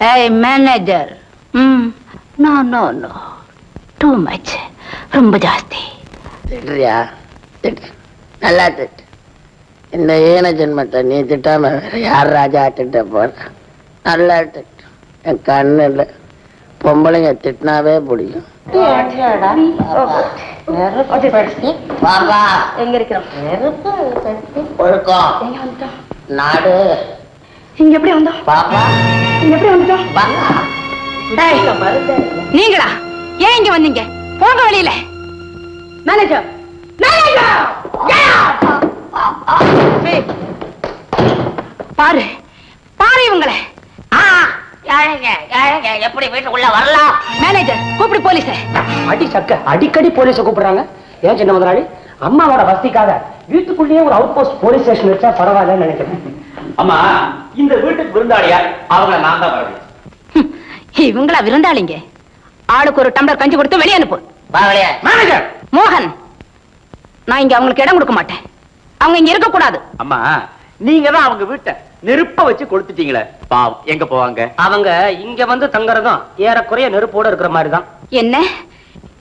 ஏய் மேனேஜர் ம் no no no too much ரொம்ப ஜாஸ்தி. திட்டுறியா திட்டு நல்லா திட்டு இந்த ஈன ஜென்மத்தை நீ திட்டாம யார் ராஜா திட்ட போற? நல்லா திட்டு என் கண்ணு இல்லை பொம்பளைங்க திட்டினாவே பிடிக்கும். எங்க இருக்கிறோம்? நாடு. இங்க எப்படி வந்தோம்? பாப்பா. எப்படி வந்துட்டோம் வாங்க. நீங்களா? ஏன் இங்க வந்தீங்க? போங்க வெளியில. மேனேஜர் மேனேஜர் பாரு. பாரு இவங்கள. எப்படி வீட்டுக்குள்ள வரலாம்? மேனேஜர் கூப்பிடு போலீஸ. அடி சக்க அடிக்கடி போலீஸை கூப்பிடுறாங்க. ஏன் சின்ன முதலாளி? அம்மாவோட வசதிக்காக வீட்டுக்குள்ளேயே ஒரு அவுட் போஸ்ட் போலீஸ் ஸ்டேஷன் வச்சா பரவாயில்லன்னு நினைக்கிறேன். அம்மா இந்த வீட்டுக்கு விருந்தாளியார் அவங்கள நான் தான் வரவேன். இவங்களா விருந்தாளிங்க? ஆளுக்கு ஒரு டம்ளர் கஞ்சி கொடுத்து வெளியே அனுப்பு. மேனேஜர்! மோகன் நான் இங்க அவங்களுக்கு இடம் கொடுக்க மாட்டேன். அவங்க இங்க இருக்க கூடாது அம்மா நீங்க தான் அவங்க வீட்டை நெருப்ப வச்சு கொளுத்துட்டீங்களே. பாவம் எங்க போவாங்க? அவங்க இங்க வந்து தங்குறதும் ஏறக்குறைய நெருப்போட இருக்கிற மாதிரி தான் என்ன?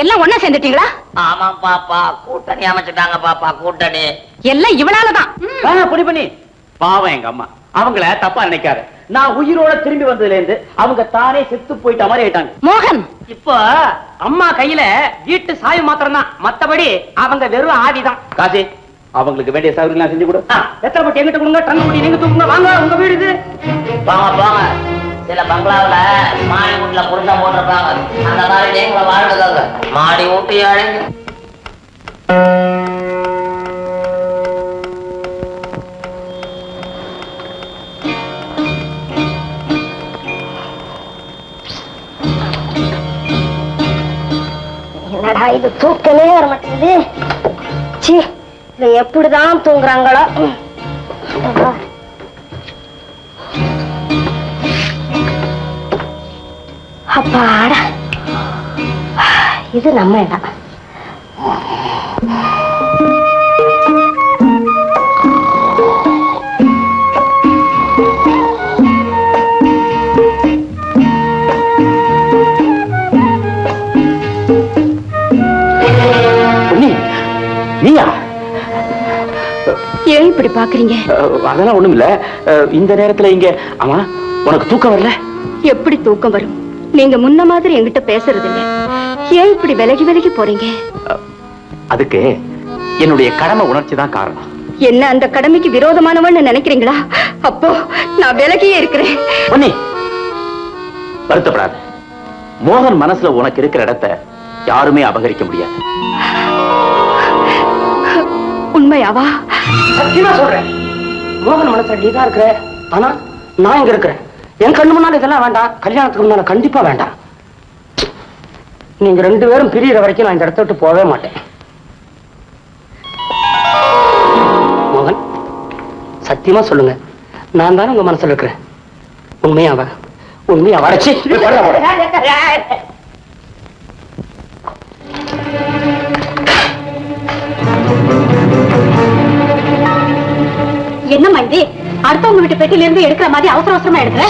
எல்லாம் ஒண்ணா சேர்ந்துட்டீங்களா? ஆமா பாப்பா. கூட்டணி அமைச்சிட்டாங்க பாப்பா. கூட்டணி. எல்லாம் இவனாலதான் புடி பண்ணி பாவம் எங்க அம்மா. அவங்கள தப்பா நினைக்காத. நான் உயிரோட திரும்பி வந்ததுல இருந்து அவங்க தானே செத்து போயிட்ட மாதிரி ஆயிட்டாங்க. மோகன்! இப்போ அம்மா கையில வீட்டு சாவி மாத்திரம் தான் மத்தபடி அவங்க வெறும் ஆவிதான். காசி அவங்களுக்கு வேண்டிய சௌகரியம் செஞ்சு கொடு. எத்தனை பட்டி எங்கிட்ட கொடுங்க ட்ரங்க் பட்டி நீங்க தூக்குங்க. வாங்க உங்க வீடு இது. போங்க போங்க. சில பங்களாவுல மாடி வீட்டுல புருஷன் போட்டிருப்பாங்க. அந்த மாதிரி வாழ்ந்துக்கோங்க. மாடி வீட்டு ஏழைங்க. அடா இது தூக்கமே வர மாட்டேங்குது. சி இது எப்படிதான் தூங்குறாங்களோ. அப்பாடா. இது நம்ம இடம். ஏன் இப்படி பாக்குறீங்க அதெல்லாம் ஒண்ணும் இல்ல இந்த நேரத்துல இங்க ஆமா உனக்கு தூக்கம் வரல? எப்படி தூக்கம் வரும்? நீங்க முன்ன மாதிரி என்கிட்ட பேசுறது இல்ல ஏன் இப்படி விலகி விலகி போறீங்க? அதுக்கு என்னுடைய கடமை உணர்ச்சி தான் காரணம். என்ன அந்த கடமைக்கு விரோதமானவன்னு நினைக்கிறீங்களா? அப்போ நான் விலகியே இருக்கிறேன். பொன்னி வருத்தப்படாத. மோகன் மனசுல உனக்கு இருக்கிற இடத்தை யாருமே அபகரிக்க முடியாது. உண்மையாவா? சத்தியமா சொல்றேன். மோகன் மனசுல நீதான் இருக்கிற. ஆனா நான் இங்க இருக்கிறேன். என் கண்ணு முன்னால இதெல்லாம் வேண்டாம். கல்யாணத்துக்கு முன்னால கண்டிப்பா வேண்டாம். நீங்க ரெண்டு பேரும் பிரியற வரைக்கும் நான் இந்த இடத்த விட்டு போகவே மாட்டேன். மோகன் சத்தியமா சொல்லுங்க. நான் தானே உங்க மனசுல இருக்கிறேன். உண்மையாவா? உண்மையா வரைச்சி என்னம்மா இது? அடுத்தவங்க வீட்டு பெட்டில இருந்து எடுக்கிற மாதிரி அவசர அவசரமா எடுக்கிற?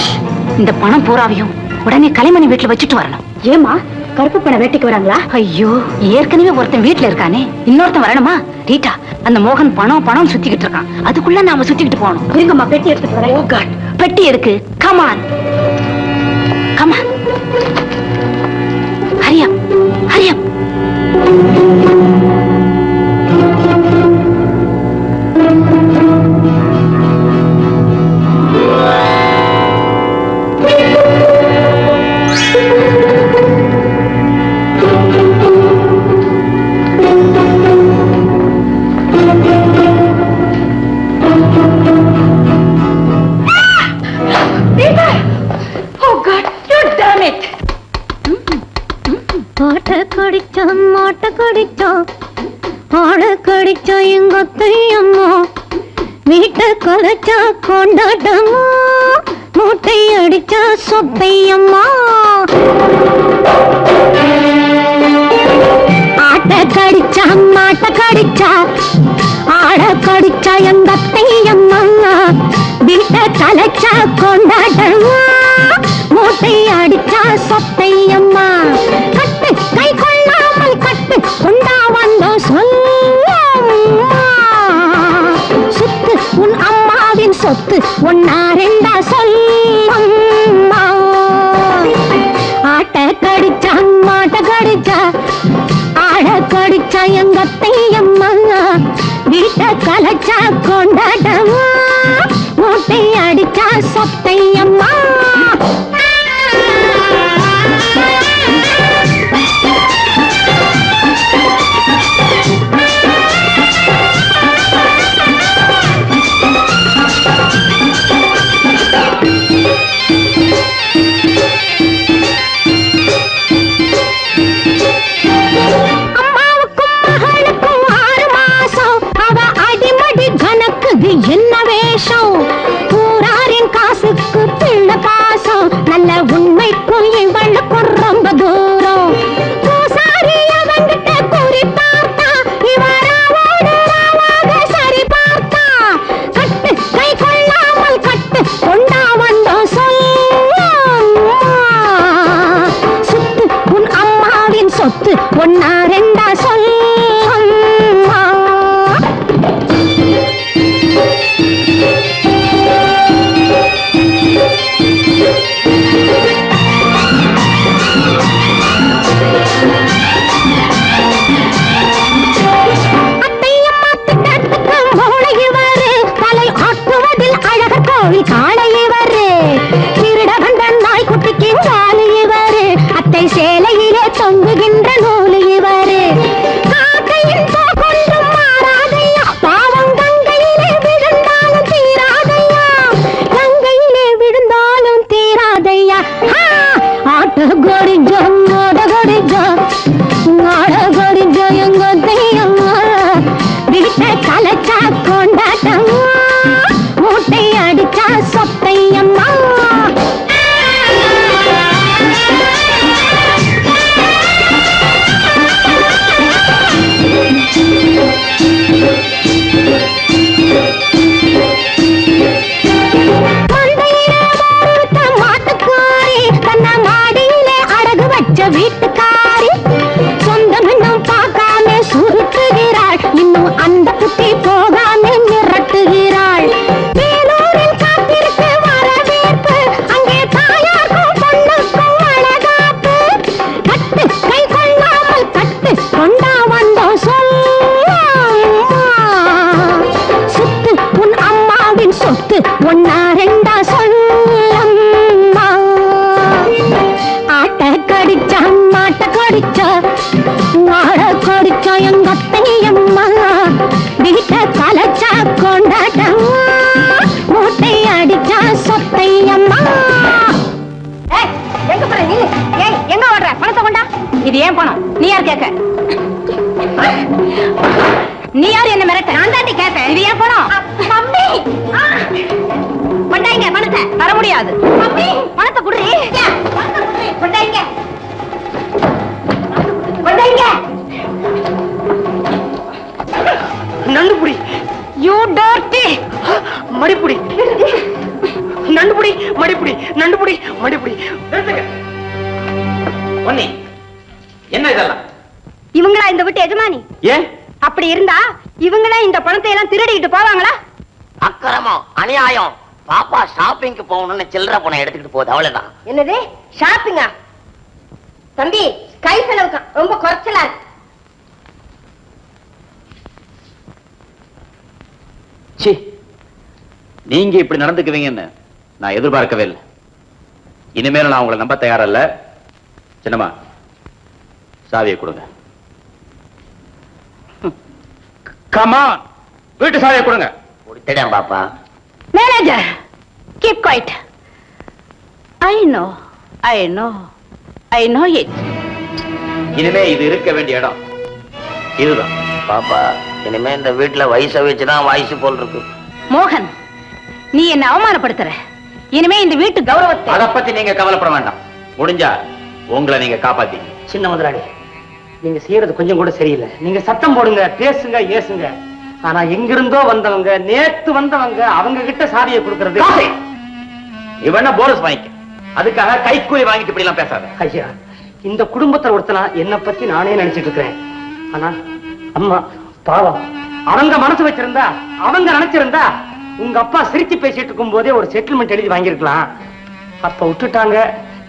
இந்த பணம் பூராவையும் உடனே கலைமணி வீட்டுல வச்சுட்டு வரணும். ஏமா கருப்பு பணம் வேட்டைக்கு வராங்களா? ஐயோ ஏற்கனவே ஒருத்தன் வீட்டுல இருக்கானே. இன்னொருத்தன் வரணுமா? ரீட்டா அந்த மோகன் பணம் பணம் சுத்திக்கிட்டு இருக்கான். அதுக்குள்ள நாம சுத்திக்கிட்டு போகணும். இருங்கம்மா பெட்டி எடுத்துட்டு வரேன். ஓ காட் பெட்டி எதுக்கு? கமான் கமான் ஹரியம் ஹரியம். கடிச்சா ஆள கடிச்சா எங்க அம்மா வீட்டை கலைச்சா கொண்டாட்டமா மூட்டை அடிச்சா சொத்தையம்மா? ஆட்ட கடிச்சா மாட்ட கடிச்சா? ஆட கடிச்சா எங்க அம்மா வீட்டை கலைச்சா கொண்டாட்டமா மூட்டை அடிச்சா சொத்தையம்மா? உன்னாரெண்டா சொல்லம்மா. ஆட்ட கடிச்சா மாட்ட கடிச்சா ஆட கடிச்சா எங்க அத்தையம்மா வீட்டை கலைச்சா கொண்டாட்டமா மூட்டை அடிச்சா சொத்தையம்மா. ஆட்டு கொடிஞ்சோ நீ யார் என்ன மிரட்ட? நான் தாண்டி கேட்பேன் இது ஏன் பணம் மம்மி கொண்டாங்க பணத்தை. தர முடியாது. மம்மி பணத்தை குடுறி கொண்டாங்க. கொண்டாங்க. நண்டுபுடி. You dirty. மடிப்புடி. நண்டுபுடி மடிப்புடி. நண்டுபுடி மடிப்புடி. என்ன இதெல்லாம்? இவங்களா இந்த விட்டு எஜமானி? ஏன்? அப்படி இருந்தா இவங்களா இந்த பணத்தை எல்லாம் திருடிட்டு போவாங்களா? அக்கிரமம் அநியாயம். பாப்பா ஷாப்பிங்க்கு போகணும்னு சில்லற பணம் எடுத்துக்கிட்டு போகுது அவ்வளவுதான். என்னது? ஷாப்பிங்கா தம்பி கை செலவுக்கு ரொம்ப குறைச்சலா இருக்கு. சி நீங்க இப்படி நடந்துக்குவீங்கன்னு நான் எதிர்பார்க்கவே இல்லை. இனிமேல் நான் உங்களை நம்ப தயாரல்ல. சின்னம்மா சாவியை கொடுங்க. கமான் வீட்டு சாவியை கொடுங்க. கொடுத்துட்டேன் பாப்பா. Manager keep quiet I know I know I know it இனிமே இது இருக்க வேண்டிய இடம். இதுதான். பாப்பா இனிமே இந்த வீட்டுல வயசை வச்சுதான் வயசு போல் இருக்கு. மோகன் நீ என்ன அவமானப்படுத்துற. இனிமே இந்த வீட்டு கௌரவத்தை அத பத்தி நீங்க கவலைப்பட வேண்டாம். முடிஞ்சா உங்களை நீங்க காப்பாத்தி சின்ன முதலாளி. நீங்க செய்யறது கொஞ்சம் கூட சரியில்லை. நீங்க சத்தம் போடுங்க பேசுங்க ஏசுங்க. ஆனா எங்கிருந்தோ வந்தவங்க நேத்து வந்தவங்க அவங்க கிட்ட சாவியை கொடுக்கறது இவன போனஸ் வாங்கிக்க? அதுக்காக கைக்கூலி வாங்கிட்டு இப்படி எல்லாம் பேசாத. ஐயா இந்த குடும்பத்துல ஒருத்தனா என்ன பத்தி நானே நினைச்சிட்டு இருக்கிறேன் ஆனா அம்மா பாவம். அவங்க மனசு வச்சிருந்தா அவங்க நினைச்சிருந்தா உங்க அப்பா சிரிச்சு பேசிட்டு இருக்கும் போதே ஒரு செட்டில்மெண்ட் எழுதி வாங்கியிருக்கலாம். அப்ப விட்டுட்டாங்க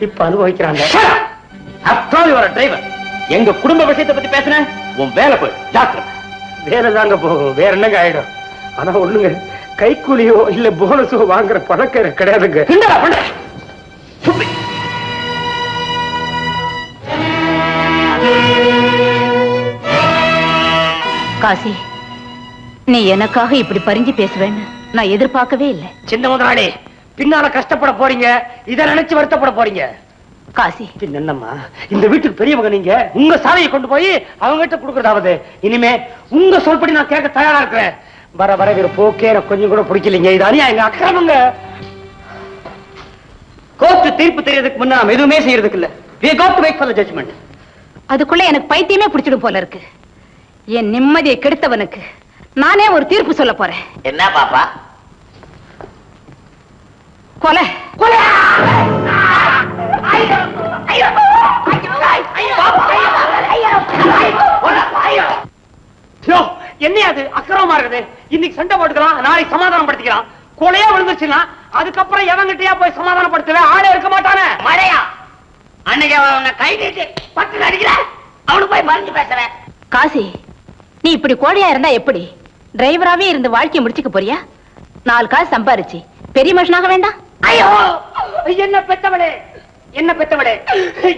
இப்ப அனுபவிக்கிறாங்க. அப்டால் வர டிரைவர் எங்க குடும்ப விஷயத்தை பத்தி பேசுன? உன் வேலை போய் டாக்டர் வேற தாங்க போகும். வேற என்னங்க ஆயிடும்? ஆனா ஒண்ணுங்க கைக்கூலியோ இல்ல போனஸோ வாங்குற பழக்கம் எனக்கு கிடையாதுங்க. காசி நீ எனக்காக இப்படி பறிஞ்சு பேசுவேன்னு நான் எதிர்பார்க்கவே இல்லை. சின்ன முதலாளி பின்னால கஷ்டப்பட போறீங்க இத நினைச்சு வருத்தப்பட போறீங்க. காசி. என்னம்மா? இந்த வீட்டுக்கு பெரியவங்க நீங்க உங்க சாலையை கொண்டு போய் அவங்க கிட்ட கொடுக்கறதாவது. இனிமே உங்க சொல்படி நான் கேட்க தயாரா இருக்கிறேன். வர வர இவர போக்கே எனக்கு கொஞ்சம் கூட பிடிக்கலைங்க. இது அநியா எங்க அக்கிரமங்க. கோர்ட்டு தீர்ப்பு தெரியறதுக்கு முன்ன நாம எதுவுமே செய்யறதுக்கு இல்ல. We got to wait for the judgment. அதுக்குள்ள எனக்கு பைத்தியமே பிடிச்சிடும் போல இருக்கு. என் நிம்மதியை கெடுத்தவனுக்கு நானே ஒரு தீர்ப்பு சொல்ல போறேன். என்ன பாப்பா? கொலை. ஐயோ, என்ன அது அக்கிரமமா இருக்குது. இன்னைக்கு சண்டை போட்டுக்கலாம் நாளைக்கு சமாதானம் படுத்திக்கலாம் கொலையா விழுந்துச்சுன்னா அதுக்கப்புறம் எவங்கிட்டயா போய் சமாதானப்படுத்தவே? ஆளே இருக்க மாட்டானே. மழையா அன்னைக்கு அவன் கை நீட்டி பட்டு அடிக்கிற. அவனுக்கு போய் மறைஞ்சு பேசுறேன். காசி நீ இப்படி கோழையா இருந்தா எப்படி? டிரைவராவே இருந்து வாழ்க்கையை முடிச்சுக்க போறியா? நாலு காசு சம்பாரிச்சு. பெரிய மனுஷனாக வேண்டாம். ஐயோ! என்ன பெத்தவளே? என்ன பெத்தவளே?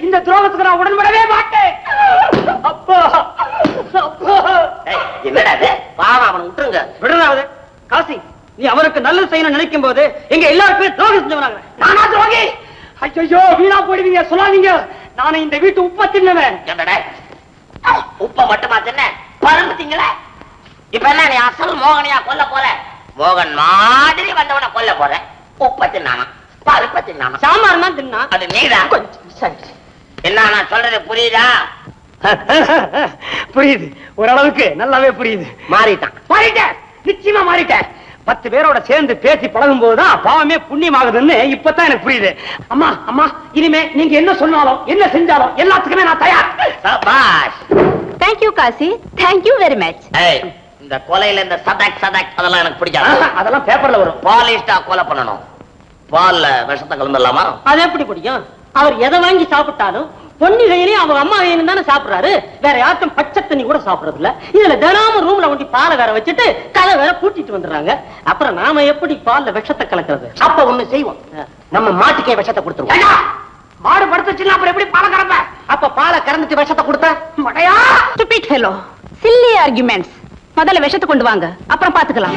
இந்த துரோகத்துக்கு நான் உடன்படவே மாட்டேன். அப்பா அப்பா. என்னடா பாவம் அவனை விட்டுருங்க. விடுறாவது காசி நீ அவருக்கு நல்லது செய்யணும்னு நினைக்கும் போது எங்க எல்லாருக்குமே துரோகம் செஞ்சவனாங்க நானா துரோகி? ஐயோ வீணா போடுவீங்க சொல்லாதீங்க. நானே இந்த வீட்டு உப்ப தின்னவன். என்னடா? உப்ப மட்டுமா தின்ன? பரம்பு திங்கள இப்ப என்ன நீ அசல் மோகனையா கொல்ல போற? மோகன் மாதிரி வந்தவனை கொல்ல போற. உப்ப தின்னானா? பருப்ப தின்னானா சாம்பார் தான் தின்னா. அது நீதான் என்ன நான் சொல்றது புரியுதா? புரியுது. ஓரளவுக்கு நல்லாவே புரியுது. மாறிட்டான். மாறிட்டேன் நிச்சயமா மாறிட்டேன் பத்து பேரோட சேர்ந்து பேசி பழகும் போதுதான் பாவமே புண்ணியமாகுதுன்னு இப்பதான் எனக்கு புரியுது. அம்மா அம்மா இனிமே நீங்க என்ன சொன்னாலும் என்ன செஞ்சாலும் எல்லாத்துக்குமே நான் தயார். Thank you Kasi thank you very much இந்த கொலையில இந்த சதக் சதக் அதெல்லாம் எனக்கு பிடிக்காது. அதெல்லாம் பேப்பர்ல வரும். பாலிஷ்டா கொலை பண்ணணும். பால்ல விஷத்தை கலந்துடலாமா? அது எப்படி பிடிக்கும் அவர் எதை வாங்கி சாப்பிட்டாலும் பொன்னி கையிலையும் அவங்க அம்மா கையிலும் தானே சாப்பிடுறாரு. வேற யாருக்கும் பச்சை தண்ணி கூட சாப்பிடுறது இல்ல இதுல தினமும் ரூம்ல ஒண்டி பாலை வேற வச்சுட்டு கதை வேற பூட்டிட்டு வந்துடுறாங்க. அப்புறம் நாம எப்படி பால்ல விஷத்தை கலக்கிறது? அப்ப ஒண்ணு செய்வோம். நம்ம மாட்டுக்கே விஷத்தை கொடுத்துருவோம். மாடு படுத்துச்சுன்னா அப்புறம் எப்படி பாலை கறப்ப? அப்ப பாலை கறந்துட்டு விஷத்தை கொடுத்த? silly arguments. முதல்ல விஷத்தை கொண்டு வாங்க அப்புறம் பாத்துக்கலாம்